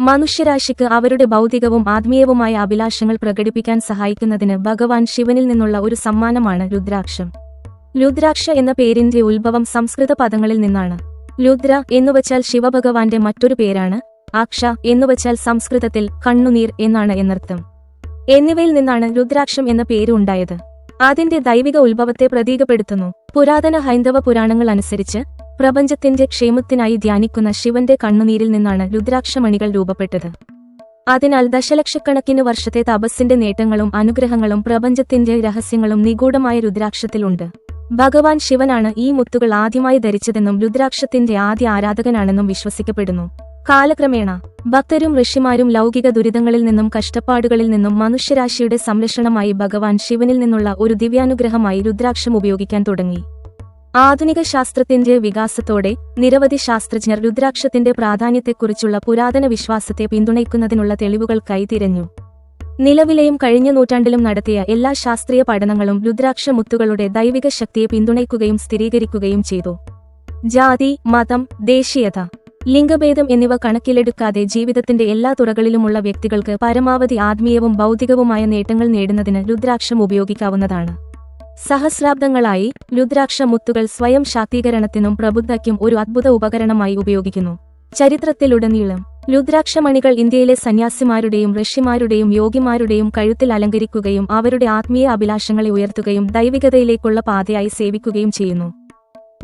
മനുഷ്യരാശിക്ക് അവരുടെ ഭൗതികവും ആത്മീയവുമായ അഭിലാഷങ്ങൾ പ്രകടിപ്പിക്കാൻ സഹായിക്കുന്നതിന് ഭഗവാൻ ശിവനിൽ നിന്നുള്ള ഒരു സമ്മാനമാണ് രുദ്രാക്ഷം. രുദ്രാക്ഷ എന്ന പേരിന്റെ ഉത്ഭവം സംസ്കൃത പദങ്ങളിൽ നിന്നാണ്. രുദ്ര എന്നുവച്ചാൽ ശിവഭഗവാന്റെ മറ്റൊരു പേരാണ്. ആക്ഷ എന്നുവച്ചാൽ സംസ്കൃതത്തിൽ കണ്ണുനീർ എന്നാണ് എന്നർത്ഥം. എന്നിവയിൽ നിന്നാണ് രുദ്രാക്ഷം എന്ന പേര് ഉണ്ടായത്. അതിന്റെ ദൈവിക ഉത്ഭവത്തെ പ്രതീകപ്പെടുത്തുന്നു. പുരാതന ഹൈന്ദവ പുരാണങ്ങൾ അനുസരിച്ച് പ്രപഞ്ചത്തിന്റെ ക്ഷേമത്തിനായി ധ്യാനിക്കുന്ന ശിവന്റെ കണ്ണുനീരിൽ നിന്നാണ് രുദ്രാക്ഷമണികൾ രൂപപ്പെട്ടത്. അതിനാൽ ദശലക്ഷക്കണക്കിന് വർഷത്തെ തപസ്സിന്റെ നേട്ടങ്ങളും അനുഗ്രഹങ്ങളും പ്രപഞ്ചത്തിന്റെ രഹസ്യങ്ങളും നിഗൂഢമായ രുദ്രാക്ഷത്തിലുണ്ട്. ഭഗവാൻ ശിവനാണ് ഈ മുത്തുകൾ ആദ്യമായി ധരിച്ചതെന്നും രുദ്രാക്ഷത്തിന്റെ ആദ്യ ആരാധകനാണെന്നും വിശ്വസിക്കപ്പെടുന്നു. കാലക്രമേണ ഭക്തരും ഋഷിമാരും ലൗകിക ദുരിതങ്ങളിൽ നിന്നും കഷ്ടപ്പാടുകളിൽ നിന്നും മനുഷ്യരാശിയുടെ സംരക്ഷണമായി ഭഗവാൻ ശിവനിൽ നിന്നുള്ള ഒരു ദിവ്യാനുഗ്രഹമായി രുദ്രാക്ഷം ഉപയോഗിക്കാൻ തുടങ്ങി. ആധുനിക ശാസ്ത്രത്തിന്റെ വികാസത്തോടെ നിരവധി ശാസ്ത്രജ്ഞർ രുദ്രാക്ഷത്തിന്റെ പ്രാധാന്യത്തെക്കുറിച്ചുള്ള പുരാതന വിശ്വാസത്തെ പിന്തുണയ്ക്കുന്നതിനുള്ള തെളിവുകൾക്കായി തിരഞ്ഞു നിലവിലെയും കഴിഞ്ഞ നൂറ്റാണ്ടിലും നടത്തിയ എല്ലാ ശാസ്ത്രീയ പഠനങ്ങളും രുദ്രാക്ഷ മുത്തുകളുടെ ദൈവിക ശക്തിയെ പിന്തുണയ്ക്കുകയും സ്ഥിരീകരിക്കുകയും ചെയ്തു. ജാതി മതം ദേശീയത ലിംഗഭേദം എന്നിവ കണക്കിലെടുക്കാതെ ജീവിതത്തിന്റെ എല്ലാ തുറകളിലുമുള്ള വ്യക്തികൾക്ക് പരമാവധി ആത്മീയവും ഭൗതികവുമായ നേട്ടങ്ങൾ നേടുന്നതിന് രുദ്രാക്ഷം ഉപയോഗിക്കാവുന്നതാണ്. സഹസ്രാബ്ദങ്ങളായി രുദ്രാക്ഷ മുത്തുകൾ സ്വയം ശാക്തീകരണത്തിനും പ്രബുദ്ധയ്ക്കും ഒരു അദ്ഭുത ഉപകരണമായി ഉപയോഗിക്കുന്നു. ചരിത്രത്തിലുടനീളം രുദ്രാക്ഷമണികൾ ഇന്ത്യയിലെ സന്യാസിമാരുടെയും ഋഷിമാരുടെയും യോഗിമാരുടെയും കഴുത്തിൽ അലങ്കരിക്കുകയും അവരുടെ ആത്മീയ അഭിലാഷങ്ങളെ ഉയർത്തുകയും ദൈവികതയിലേക്കുള്ള പാതയായി സേവിക്കുകയും ചെയ്യുന്നു.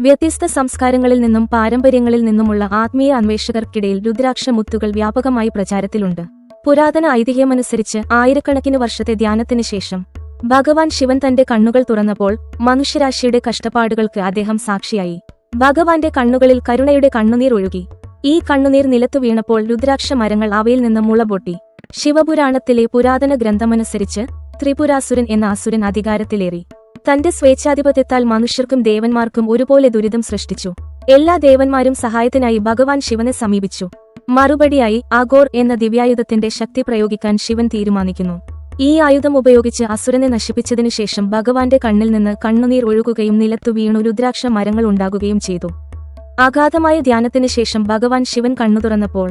വ്യത്യസ്ത സംസ്കാരങ്ങളിൽ നിന്നും പാരമ്പര്യങ്ങളിൽ നിന്നുമുള്ള ആത്മീയ അന്വേഷകർക്കിടയിൽ രുദ്രാക്ഷ മുത്തുകൾ വ്യാപകമായി പ്രചാരത്തിലുണ്ട്. പുരാതന ഐതിഹ്യമനുസരിച്ച് ആയിരക്കണക്കിന് വർഷത്തെ ധ്യാനത്തിന് ശേഷം ഭഗവാൻ ശിവൻ തന്റെ കണ്ണുകൾ തുറന്നപ്പോൾ മനുഷ്യരാശിയുടെ കഷ്ടപ്പാടുകൾക്ക് അദ്ദേഹം സാക്ഷിയായി. ഭഗവാന്റെ കണ്ണുകളിൽ കരുണയുടെ കണ്ണുനീർ ഒഴുകി. ഈ കണ്ണുനീർ നിലത്തു വീണപ്പോൾ രുദ്രാക്ഷ മരങ്ങൾ അവയിൽ നിന്ന് മുളപൊട്ടി ശിവപുരാണത്തിലെ പുരാതന ഗ്രന്ഥമനുസരിച്ച് ത്രിപുരാസുരൻ എന്ന അസുരൻ അധികാരത്തിലേറി. തന്റെ സ്വേച്ഛാധിപത്യത്താൽ മനുഷ്യർക്കും ദേവന്മാർക്കും ഒരുപോലെ ദുരിതം സൃഷ്ടിച്ചു. എല്ലാ ദേവന്മാരും സഹായത്തിനായി ഭഗവാൻ ശിവനെ സമീപിച്ചു. മറുപടിയായി അഗോർ എന്ന ദിവ്യായുധത്തിന്റെ ശക്തി പ്രയോഗിക്കാൻ ശിവൻ തീരുമാനിക്കുന്നു. ഈ ആയുധം ഉപയോഗിച്ച് അസുരനെ നശിപ്പിച്ചതിനു ശേഷം ഭഗവാന്റെ കണ്ണിൽ നിന്ന് കണ്ണുനീർ ഒഴുകുകയും നിലത്തു വീണു രുദ്രാക്ഷ മരങ്ങൾ ഉണ്ടാകുകയും ചെയ്തു. അഗാധമായ ധ്യാനത്തിനു ശേഷം ഭഗവാൻ ശിവൻ കണ്ണു തുറന്നപ്പോൾ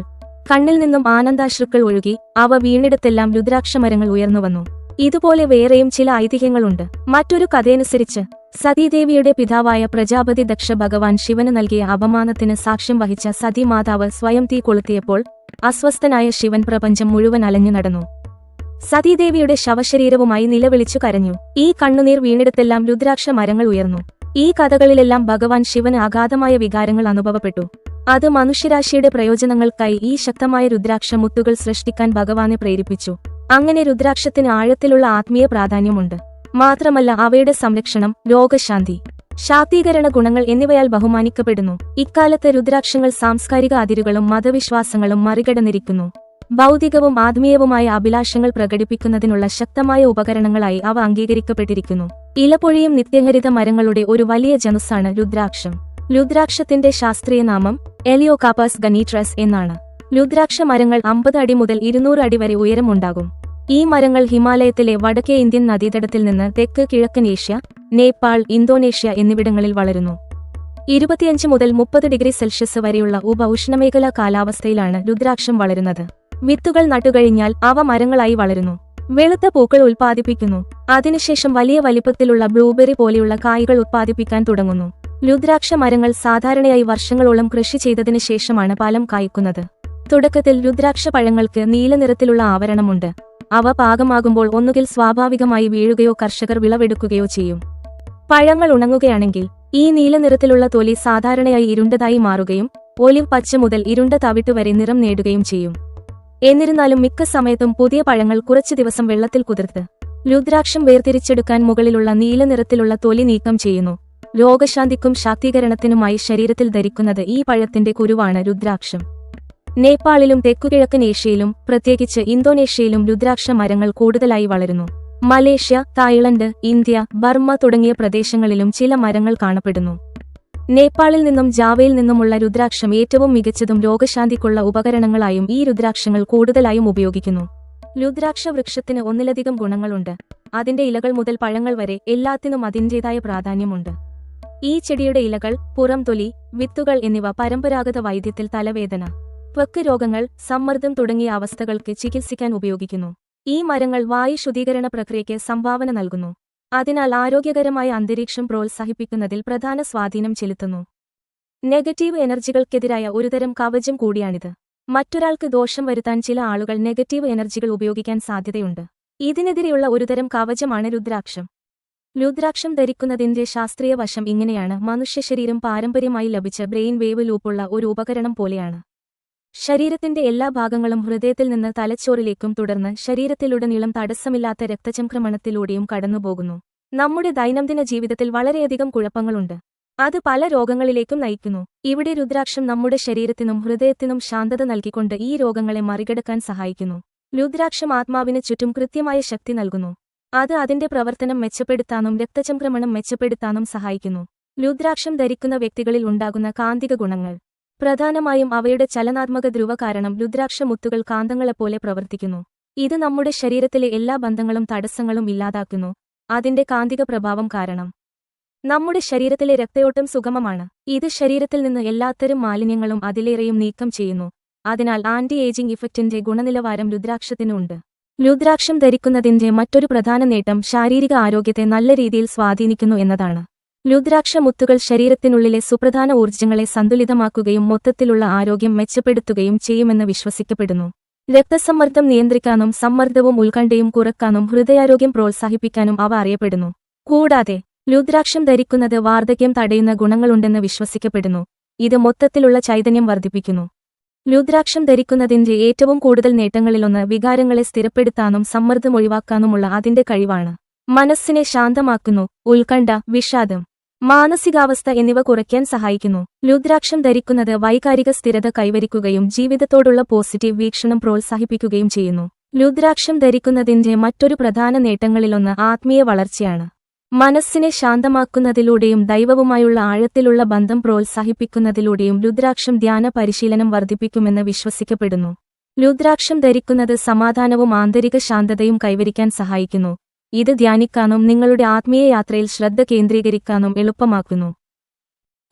കണ്ണിൽ നിന്നും ആനന്ദാശ്രുക്കൾ ഒഴുകി അവ വീണിടത്തെല്ലാം രുദ്രാക്ഷ മരങ്ങൾ ഉയർന്നു വന്നു. ഇതുപോലെ വേറെയും ചില ഐതിഹ്യങ്ങളുണ്ട്. മറ്റൊരു കഥയനുസരിച്ച് സതീദേവിയുടെ പിതാവായ പ്രജാപതി ദക്ഷ ഭഗവാൻ ശിവന് നൽകിയ അപമാനത്തിന് സാക്ഷ്യം വഹിച്ച സതി മാതാവ് സ്വയം തീ കൊളുത്തിയപ്പോൾ അസ്വസ്ഥനായ ശിവൻ പ്രപഞ്ചം മുഴുവൻ അലഞ്ഞു നടന്നു. സതീദേവിയുടെ ശവശരീരവുമായി നിലവിളിച്ചു കരഞ്ഞു. ഈ കണ്ണുനീർ വീണിടത്തെല്ലാം രുദ്രാക്ഷ മരങ്ങൾ ഉയർന്നു. ഈ കഥകളിലെല്ലാം ഭഗവാൻ ശിവന് അഗാധമായ വികാരങ്ങൾ അനുഭവപ്പെട്ടു. അത് മനുഷ്യരാശിയുടെ പ്രയോജനങ്ങൾക്കായി ഈ ശക്തമായ രുദ്രാക്ഷ മുത്തുകൾ സൃഷ്ടിക്കാൻ ഭഗവാനെ പ്രേരിപ്പിച്ചു. അങ്ങനെ രുദ്രാക്ഷത്തിന് ആഴത്തിലുള്ള ആത്മീയ പ്രാധാന്യമുണ്ട്. മാത്രമല്ല അവയുടെ സംരക്ഷണം രോഗശാന്തി ശാക്തീകരണ ഗുണങ്ങൾ എന്നിവയാൽ ബഹുമാനിക്കപ്പെടുന്നു. ഇക്കാലത്ത് രുദ്രാക്ഷങ്ങൾ സാംസ്കാരിക അതിരുകളും മതവിശ്വാസങ്ങളും മറികടന്നിരിക്കുന്നു. ഭൗതികവും ആത്മീയവുമായ അഭിലാഷങ്ങൾ പ്രകടിപ്പിക്കുന്നതിനുള്ള ശക്തമായ ഉപകരണങ്ങളായി അവ അംഗീകരിക്കപ്പെട്ടിരിക്കുന്നു. ഇലപൊഴിയും നിത്യഹരിത മരങ്ങളുടെ ഒരു വലിയ ജനുസാണ് രുദ്രാക്ഷം. രുദ്രാക്ഷത്തിന്റെ ശാസ്ത്രീയ നാമം എലിയോകാപ്പസ് ഗനീട്രസ് എന്നാണ്. രുദ്രാക്ഷ മരങ്ങൾ അമ്പത് അടി മുതൽ ഇരുന്നൂറ് അടി വരെ ഉയരമുണ്ടാകും. ഈ മരങ്ങൾ ഹിമാലയത്തിലെ വടക്കേ ഇന്ത്യൻ നദീതടത്തിൽ നിന്ന് തെക്ക് കിഴക്കൻ ഏഷ്യ നേപ്പാൾ ഇന്തോനേഷ്യ എന്നിവിടങ്ങളിൽ വളരുന്നു. ഇരുപത്തിയഞ്ച് മുതൽ മുപ്പത് ഡിഗ്രി സെൽഷ്യസ് വരെയുള്ള ഉപ ഉഷ്ണമേഖലാ കാലാവസ്ഥയിലാണ് രുദ്രാക്ഷം വളരുന്നത്. വിത്തുകൾ നട്ടുകഴിഞ്ഞാൽ അവ മരങ്ങളായി വളരുന്നു. വെളുത്ത പൂക്കൾ ഉൽപ്പാദിപ്പിക്കുന്നു. അതിനുശേഷം വലിയ വലിപ്പത്തിലുള്ള ബ്ലൂബെറി പോലെയുള്ള കായ്കൾ ഉത്പാദിപ്പിക്കാൻ തുടങ്ങുന്നു. രുദ്രാക്ഷ മരങ്ങൾ സാധാരണയായി വർഷങ്ങളോളം കൃഷി ചെയ്തതിനു ശേഷമാണ് ഫലം കായ്ക്കുന്നത്. തുടക്കത്തിൽ രുദ്രാക്ഷ പഴങ്ങൾക്ക് നീല നിറത്തിലുള്ള ആവരണമുണ്ട്. അവ പാകമാകുമ്പോൾ ഒന്നുകിൽ സ്വാഭാവികമായി വീഴുകയോ കർഷകർ വിളവെടുക്കുകയോ ചെയ്യും. പഴങ്ങൾ ഉണങ്ങുകയാണെങ്കിൽ ഈ നീല നിറത്തിലുള്ള തൊലി സാധാരണയായി ഇരുണ്ടതായി മാറുകയും ഒലിവ് പച്ച മുതൽ ഇരുണ്ട തവിട്ട് വരെ നിറം നേടുകയും ചെയ്യും. എന്നിരുന്നാലും മിക്ക സമയത്തും പുതിയ പഴങ്ങൾ കുറച്ചു ദിവസം വെള്ളത്തിൽ കുതിർത്ത് രുദ്രാക്ഷം വേർതിരിച്ചെടുക്കാൻ മുകളിലുള്ള നീല നിറത്തിലുള്ള തൊലി നീക്കം ചെയ്യുന്നു. രോഗശാന്തിക്കും ശാക്തീകരണത്തിനുമായി ശരീരത്തിൽ ധരിക്കുന്നത് ഈ പഴത്തിന്റെ കുരുവാണ് രുദ്രാക്ഷം. നേപ്പാളിലും തെക്കുകിഴക്കൻ ഏഷ്യയിലും പ്രത്യേകിച്ച് ഇന്തോനേഷ്യയിലും രുദ്രാക്ഷ മരങ്ങൾ കൂടുതലായി വളരുന്നു. മലേഷ്യ തായ്ലൻഡ് ഇന്ത്യ ബർമ്മ തുടങ്ങിയ പ്രദേശങ്ങളിലും ചില മരങ്ങൾ കാണപ്പെടുന്നു. നേപ്പാളിൽ നിന്നും ജാവയിൽ നിന്നുമുള്ള രുദ്രാക്ഷം ഏറ്റവും മികച്ചതും രോഗശാന്തിക്കുള്ള ഉപകരണങ്ങളായും ഈ രുദ്രാക്ഷങ്ങൾ കൂടുതലായും ഉപയോഗിക്കുന്നു. രുദ്രാക്ഷ വൃക്ഷത്തിന് ഒന്നിലധികം ഗുണങ്ങളുണ്ട്. അതിന്റെ ഇലകൾ മുതൽ പഴങ്ങൾ വരെ എല്ലാത്തിനും അതിന്റെതായ പ്രാധാന്യമുണ്ട്. ഈ ചെടിയുടെ ഇലകൾ പുറംതൊലി വിത്തുകൾ എന്നിവ പരമ്പരാഗത വൈദ്യത്തിൽ തലവേദന ത്വക്ക് രോഗങ്ങൾ സമ്മർദ്ദം തുടങ്ങിയ അവസ്ഥകൾക്ക് ചികിത്സിക്കാൻ ഉപയോഗിക്കുന്നു. ഈ മരങ്ങൾ വായു ശുദ്ധീകരണ പ്രക്രിയയ്ക്ക് സംഭാവന നൽകുന്നു. അതിനാൽ ആരോഗ്യകരമായ അന്തരീക്ഷം പ്രോത്സാഹിപ്പിക്കുന്നതിൽ പ്രധാന സ്വാധീനം ചെലുത്തുന്നു. നെഗറ്റീവ് എനർജികൾക്കെതിരായ ഒരുതരം കവചം കൂടിയാണിത്. മറ്റൊരാൾക്ക് ദോഷം വരുത്താൻ ചില ആളുകൾ നെഗറ്റീവ് എനർജികൾ ഉപയോഗിക്കാൻ സാധ്യതയുണ്ട്. ഇതിനെതിരെയുള്ള ഒരുതരം കവചമാണ് രുദ്രാക്ഷം. രുദ്രാക്ഷം ധരിക്കുന്നതിന്റെ ശാസ്ത്രീയ വശം ഇങ്ങനെയാണ്. മനുഷ്യശരീരം പാരമ്പര്യമായി ലഭിച്ച ബ്രെയിൻ വേവ് ലൂപ്പുള്ള ഒരു ഉപകരണം പോലെയാണ്. ശരീരത്തിന്റെ എല്ലാ ഭാഗങ്ങളും ഹൃദയത്തിൽ നിന്ന് തലച്ചോറിലേക്കും തുടർന്ന് ശരീരത്തിലുടനീളം തടസ്സമില്ലാത്ത രക്തചംക്രമണത്തിലൂടെയും കടന്നുപോകുന്നു. നമ്മുടെ ദൈനംദിന ജീവിതത്തിൽ വളരെയധികം കുഴപ്പങ്ങളുണ്ട്. അത് പല രോഗങ്ങളിലേക്കും നയിക്കുന്നു. ഇവിടെ രുദ്രാക്ഷം നമ്മുടെ ശരീരത്തിനും ഹൃദയത്തിനും ശാന്തത നൽകിക്കൊണ്ട് ഈ രോഗങ്ങളെ മറികടക്കാൻ സഹായിക്കുന്നു. രുദ്രാക്ഷം ആത്മാവിന് ചുറ്റും കൃത്യമായ ശക്തി നൽകുന്നു. അത് അതിന്റെ പ്രവർത്തനം മെച്ചപ്പെടുത്താനും രക്തചംക്രമണം മെച്ചപ്പെടുത്താനും സഹായിക്കുന്നു. രുദ്രാക്ഷം ധരിക്കുന്ന വ്യക്തികളിൽ ഉണ്ടാകുന്ന കാന്തിക ഗുണങ്ങൾ. പ്രധാനമായും അവയുടെ ചലനാത്മക ധ്രുവ കാരണം രുദ്രാക്ഷ മുത്തുകൾ കാന്തങ്ങളെപ്പോലെ പ്രവർത്തിക്കുന്നു. ഇത് നമ്മുടെ ശരീരത്തിലെ എല്ലാ ബന്ധങ്ങളും തടസ്സങ്ങളും ഇല്ലാതാക്കുന്നു. അതിന്റെ കാന്തിക പ്രഭാവം കാരണം നമ്മുടെ ശരീരത്തിലെ രക്തയോട്ടം സുഗമമാണ്. ഇത് ശരീരത്തിൽ നിന്ന് എല്ലാത്തരം മാലിന്യങ്ങളും അതിലേറെയും നീക്കം ചെയ്യുന്നു. അതിനാൽ ആന്റി ഏജിംഗ് ഇഫക്റ്റിന്റെ ഗുണനിലവാരം രുദ്രാക്ഷത്തിനുണ്ട് രുദ്രാക്ഷം ധരിക്കുന്നതിന്റെ മറ്റൊരു പ്രധാന നേട്ടം ശാരീരിക ആരോഗ്യത്തെ നല്ല രീതിയിൽ സ്വാധീനിക്കുന്നു എന്നതാണ്. രുദ്രാക്ഷ മുത്തുകൾ ശരീരത്തിനുള്ളിലെ സുപ്രധാന ഊർജങ്ങളെ സന്തുലിതമാക്കുകയും മൊത്തത്തിലുള്ള ആരോഗ്യം മെച്ചപ്പെടുത്തുകയും ചെയ്യുമെന്ന് വിശ്വസിക്കപ്പെടുന്നു. രക്തസമ്മർദ്ദം നിയന്ത്രിക്കാനും സമ്മർദ്ദവും ഉത്കണ്ഠയും കുറക്കാനും ഹൃദയാരോഗ്യം പ്രോത്സാഹിപ്പിക്കാനും അവ അറിയപ്പെടുന്നു. കൂടാതെ രുദ്രാക്ഷം ധരിക്കുന്നത് വാർദ്ധക്യം തടയുന്ന ഗുണങ്ങളുണ്ടെന്ന് വിശ്വസിക്കപ്പെടുന്നു. ഇത് മൊത്തത്തിലുള്ള ചൈതന്യം വർദ്ധിപ്പിക്കുന്നു. രുദ്രാക്ഷം ധരിക്കുന്നതിന്റെ ഏറ്റവും കൂടുതൽ നേട്ടങ്ങളിലൊന്ന് വികാരങ്ങളെ സ്ഥിരപ്പെടുത്താനും സമ്മർദ്ദം ഒഴിവാക്കാനുമുള്ള അതിന്റെ കഴിവാണ്. മനസ്സിനെ ശാന്തമാക്കുന്നു. ഉത്കണ്ഠ വിഷാദം. മാനസികാവസ്ഥ എന്നിവ കുറയ്ക്കാൻ സഹായിക്കുന്നു. രുദ്രാക്ഷം ധരിക്കുന്നത് വൈകാരിക സ്ഥിരത കൈവരിക്കുകയും ജീവിതത്തോടുള്ള പോസിറ്റീവ് വീക്ഷണം പ്രോത്സാഹിപ്പിക്കുകയും ചെയ്യുന്നു. രുദ്രാക്ഷം ധരിക്കുന്നതിന്റെ മറ്റൊരു പ്രധാന നേട്ടങ്ങളിലൊന്ന് ആത്മീയ വളർച്ചയാണ്. മനസ്സിനെ ശാന്തമാക്കുന്നതിലൂടെയും ദൈവവുമായുള്ള ആഴത്തിലുള്ള ബന്ധം പ്രോത്സാഹിപ്പിക്കുന്നതിലൂടെയും രുദ്രാക്ഷം ധ്യാന പരിശീലനം വർദ്ധിപ്പിക്കുമെന്ന് വിശ്വസിക്കപ്പെടുന്നു. രുദ്രാക്ഷം ധരിക്കുന്നത് സമാധാനവും ആന്തരിക ശാന്തതയും കൈവരിക്കാൻ സഹായിക്കുന്നു. ഇത് ധ്യാനിക്കാനും നിങ്ങളുടെ ആത്മീയ യാത്രയിൽ ശ്രദ്ധ കേന്ദ്രീകരിക്കാനും എളുപ്പമാക്കുന്നു.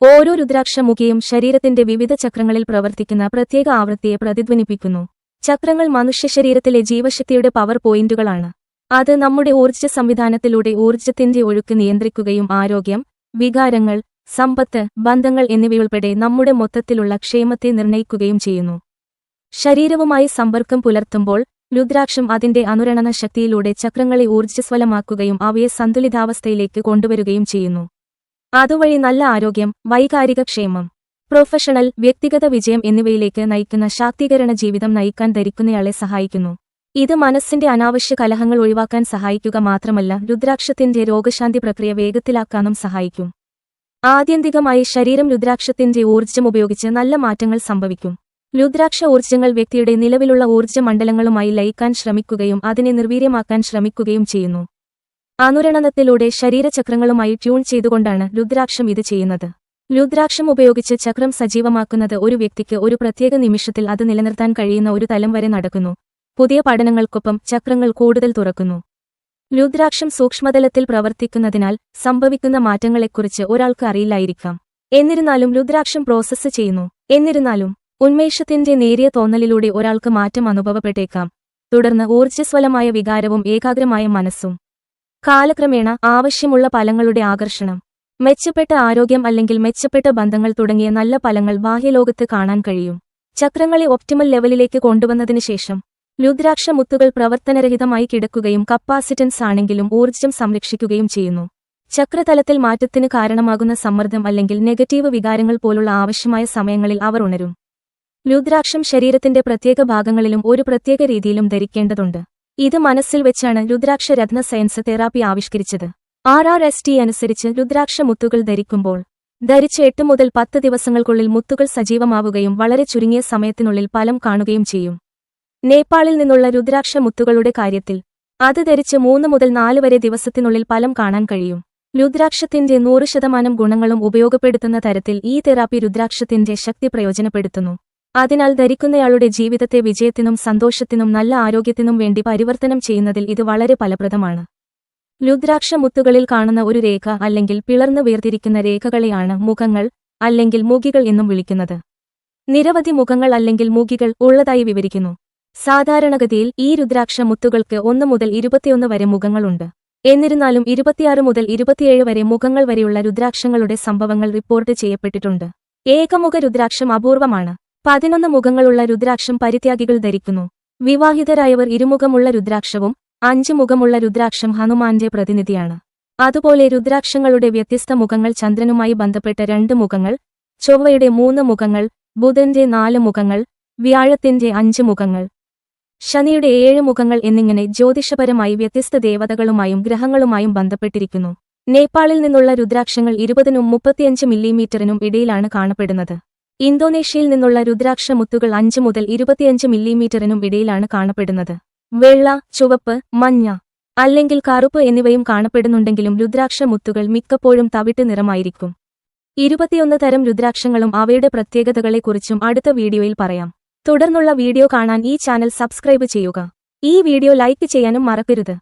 ഓരോ രുദ്രാക്ഷമുഖിയും ശരീരത്തിന്റെ വിവിധ ചക്രങ്ങളിൽ പ്രവർത്തിക്കുന്ന പ്രത്യേക ആവൃത്തിയെ പ്രതിധ്വനിപ്പിക്കുന്നു. ചക്രങ്ങൾ മനുഷ്യ ശരീരത്തിലെ ജീവശക്തിയുടെ പവർ പോയിന്റുകളാണ് അത് നമ്മുടെ ഊർജ സംവിധാനത്തിലൂടെ ഊർജത്തിന്റെ ഒഴുക്ക് നിയന്ത്രിക്കുകയും ആരോഗ്യം വികാരങ്ങൾ സമ്പത്ത് ബന്ധങ്ങൾ എന്നിവയുൾപ്പെടെ നമ്മുടെ മൊത്തത്തിലുള്ള ക്ഷേമത്തെ നിർണയിക്കുകയും ചെയ്യുന്നു. ശരീരവുമായി സമ്പർക്കം പുലർത്തുമ്പോൾ രുദ്രാക്ഷം അതിന്റെ അനുരണന ശക്തിയിലൂടെ ചക്രങ്ങളെ ഊർജസ്വലമാക്കുകയും അവയെ സന്തുലിതാവസ്ഥയിലേക്ക് കൊണ്ടുവരികയും ചെയ്യുന്നു. അതുവഴി നല്ല ആരോഗ്യം വൈകാരിക ക്ഷേമം പ്രൊഫഷണൽ വ്യക്തിഗത വിജയം എന്നിവയിലേക്ക് നയിക്കുന്ന ശാക്തീകരണ ജീവിതം നയിക്കാൻ ധരിക്കുന്നയാളെ സഹായിക്കുന്നു. ഇത് മനസ്സിന്റെ അനാവശ്യ കലഹങ്ങൾ ഒഴിവാക്കാൻ സഹായിക്കുക മാത്രമല്ല രുദ്രാക്ഷത്തിന്റെ രോഗശാന്തി പ്രക്രിയ വേഗത്തിലാക്കാനും സഹായിക്കും. ആത്യന്തികമായി ശരീരം രുദ്രാക്ഷത്തിന്റെ ഊർജം ഉപയോഗിച്ച് നല്ല മാറ്റങ്ങൾ സംഭവിക്കും. രുദ്രാക്ഷ ഊർജങ്ങൾ വ്യക്തിയുടെ നിലവിലുള്ള ഊർജ മണ്ഡലങ്ങളുമായി ലയിക്കാൻ ശ്രമിക്കുകയും അതിനെ നിർവീര്യമാക്കാൻ ശ്രമിക്കുകയും ചെയ്യുന്നു. അനുരണനത്തിലൂടെ ശരീരചക്രങ്ങളുമായി ട്യൂൺ ചെയ്തുകൊണ്ടാണ് രുദ്രാക്ഷം ഇത് ചെയ്യുന്നത്. രുദ്രാക്ഷം ഉപയോഗിച്ച് ചക്രം സജീവമാക്കുന്നത് ഒരു വ്യക്തിക്ക് ഒരു പ്രത്യേക നിമിഷത്തിൽ അത് നിലനിർത്താൻ കഴിയുന്ന ഒരു തലം വരെ നടക്കുന്നു. പുതിയ പഠനങ്ങൾക്കൊപ്പം ചക്രങ്ങൾ കൂടുതൽ തുറക്കുന്നു. രുദ്രാക്ഷം സൂക്ഷ്മതലത്തിൽ പ്രവർത്തിക്കുന്നതിനാൽ സംഭവിക്കുന്ന മാറ്റങ്ങളെക്കുറിച്ച് ഒരാൾക്ക് അറിയില്ലായിരിക്കാം. എന്നിരുന്നാലും രുദ്രാക്ഷം പ്രോസസ്സ് ചെയ്യുന്നു. എന്നിരുന്നാലും ഉന്മേഷത്തിന്റെ നേരിയ തോന്നലിലൂടെ ഒരാൾക്ക് മാറ്റം അനുഭവപ്പെട്ടേക്കാം. തുടർന്ന് ഊർജസ്വലമായ വികാരവും ഏകാഗ്രമായ മനസ്സും. കാലക്രമേണ ആവശ്യമുള്ള ഫലങ്ങളുടെ ആകർഷണം. മെച്ചപ്പെട്ട ആരോഗ്യം അല്ലെങ്കിൽ മെച്ചപ്പെട്ട ബന്ധങ്ങൾ തുടങ്ങിയ നല്ല ഫലങ്ങൾ ബാഹ്യലോകത്ത് കാണാൻ കഴിയും. ചക്രങ്ങളെ ഒപ്റ്റിമൽ ലെവലിലേക്ക് കൊണ്ടുവന്നതിനു ശേഷം രുദ്രാക്ഷ മുത്തുകൾ പ്രവർത്തനരഹിതമായി കിടക്കുകയും കപ്പാസിറ്റൻസ് ആണെങ്കിലും ഊർജം സംരക്ഷിക്കുകയും ചെയ്യുന്നു. ചക്രതലത്തിൽ മാറ്റത്തിന് കാരണമാകുന്ന സമ്മർദ്ദം അല്ലെങ്കിൽ നെഗറ്റീവ് വികാരങ്ങൾ പോലുള്ള ആവശ്യമായ സമയങ്ങളിൽ അവർ ഉണരും. രുദ്രാക്ഷം ശരീരത്തിന്റെ പ്രത്യേക ഭാഗങ്ങളിലും ഒരു പ്രത്യേക രീതിയിലും ധരിക്കേണ്ടതുണ്ട്. ഇത് മനസ്സിൽ വെച്ചാണ് രുദ്രാക്ഷ രത്ന സയൻസ് തെറാപ്പി ആവിഷ്കരിച്ചത്. ആർ ആർ എസ് ടി അനുസരിച്ച് രുദ്രാക്ഷ മുത്തുകൾ ധരിക്കുമ്പോൾ ധരിച്ച് എട്ട് മുതൽ പത്ത് ദിവസങ്ങൾക്കുള്ളിൽ മുത്തുകൾ സജീവമാവുകയും വളരെ ചുരുങ്ങിയ സമയത്തിനുള്ളിൽ ഫലം കാണുകയും ചെയ്യും. നേപ്പാളിൽ നിന്നുള്ള രുദ്രാക്ഷ മുത്തുകളുടെ കാര്യത്തിൽ അത് ധരിച്ച് മൂന്ന് മുതൽ നാല് വരെ ദിവസത്തിനുള്ളിൽ ഫലം കാണാൻ കഴിയും. രുദ്രാക്ഷത്തിന്റെ നൂറ് ശതമാനം ഗുണങ്ങളും ഉപയോഗപ്പെടുത്തുന്ന തരത്തിൽ ഈ തെറാപ്പി രുദ്രാക്ഷത്തിന്റെ ശക്തി പ്രയോജനപ്പെടുത്തുന്നു. അതിനാൽ ധരിക്കുന്നയാളുടെ ജീവിതത്തെ വിജയത്തിനും സന്തോഷത്തിനും നല്ല ആരോഗ്യത്തിനും വേണ്ടി പരിവർത്തനം ചെയ്യുന്നതിൽ ഇത് വളരെ ഫലപ്രദമാണ്. രുദ്രാക്ഷ മുത്തുകളിൽ കാണുന്ന ഒരു രേഖ അല്ലെങ്കിൽ പിളർന്നു വേർതിരിക്കുന്ന രേഖകളെയാണ് മുഖങ്ങൾ അല്ലെങ്കിൽ മൂകികൾ എന്നും വിളിക്കുന്നത്. നിരവധി മുഖങ്ങൾ അല്ലെങ്കിൽ മൂകികൾ ഉള്ളതായി വിവരിക്കുന്നു. സാധാരണഗതിയിൽ ഈ രുദ്രാക്ഷ മുത്തുകൾക്ക് ഒന്ന് മുതൽ ഇരുപത്തിയൊന്ന് വരെ മുഖങ്ങളുണ്ട്. എന്നിരുന്നാലും ഇരുപത്തിയാറ് മുതൽ ഇരുപത്തിയേഴ് വരെ മുഖങ്ങൾ വരെയുള്ള രുദ്രാക്ഷങ്ങളുടെ സംഭവങ്ങൾ റിപ്പോർട്ട് ചെയ്യപ്പെട്ടിട്ടുണ്ട്. ഏകമുഖ രുദ്രാക്ഷം അപൂർവമാണ്. പതിനൊന്ന് മുഖങ്ങളുള്ള രുദ്രാക്ഷം പരിത്യാഗികൾ ധരിക്കുന്നു. വിവാഹിതരായവർ ഇരുമുഖമുള്ള രുദ്രാക്ഷവും അഞ്ച് മുഖമുള്ള രുദ്രാക്ഷം ഹനുമാന്റെ പ്രതിനിധിയാണ്. അതുപോലെ രുദ്രാക്ഷങ്ങളുടെ വ്യത്യസ്ത മുഖങ്ങൾ ചന്ദ്രനുമായി ബന്ധപ്പെട്ട രണ്ട് മുഖങ്ങൾ ചൊവ്വയുടെ മൂന്ന് മുഖങ്ങൾ ബുധന്റെ നാല് മുഖങ്ങൾ വ്യാഴത്തിന്റെ അഞ്ച് മുഖങ്ങൾ. ശനിയുടെ ഏഴ് മുഖങ്ങൾ എന്നിങ്ങനെ ജ്യോതിഷപരമായി വ്യത്യസ്ത ദേവതകളുമായും ഗ്രഹങ്ങളുമായും ബന്ധപ്പെട്ടിരിക്കുന്നു. നേപ്പാളിൽ നിന്നുള്ള രുദ്രാക്ഷങ്ങൾ ഇരുപതിനും മുപ്പത്തിയഞ്ച് മില്ലിമീറ്ററിനും ഇടയിലാണ് കാണപ്പെടുന്നത്. ഇന്തോനേഷ്യയിൽ നിന്നുള്ള രുദ്രാക്ഷ മുത്തുകൾ അഞ്ച് മുതൽ ഇരുപത്തിയഞ്ച് മില്ലിമീറ്ററിനും ഇടയിലാണ് കാണപ്പെടുന്നത്. വെള്ള ചുവപ്പ് മഞ്ഞ അല്ലെങ്കിൽ കറുപ്പ് എന്നിവയും കാണപ്പെടുന്നുണ്ടെങ്കിലും രുദ്രാക്ഷ മുത്തുകൾ മിക്കപ്പോഴും തവിട്ട് നിറമായിരിക്കും. ഇരുപത്തിയൊന്ന് തരം രുദ്രാക്ഷങ്ങളും അവയുടെ പ്രത്യേകതകളെക്കുറിച്ചും അടുത്ത വീഡിയോയിൽ പറയാം. തുടർന്നുള്ള വീഡിയോ കാണാൻ ഈ ചാനൽ സബ്സ്ക്രൈബ് ചെയ്യുക. ഈ വീഡിയോ ലൈക്ക് ചെയ്യാനും മറക്കരുത്.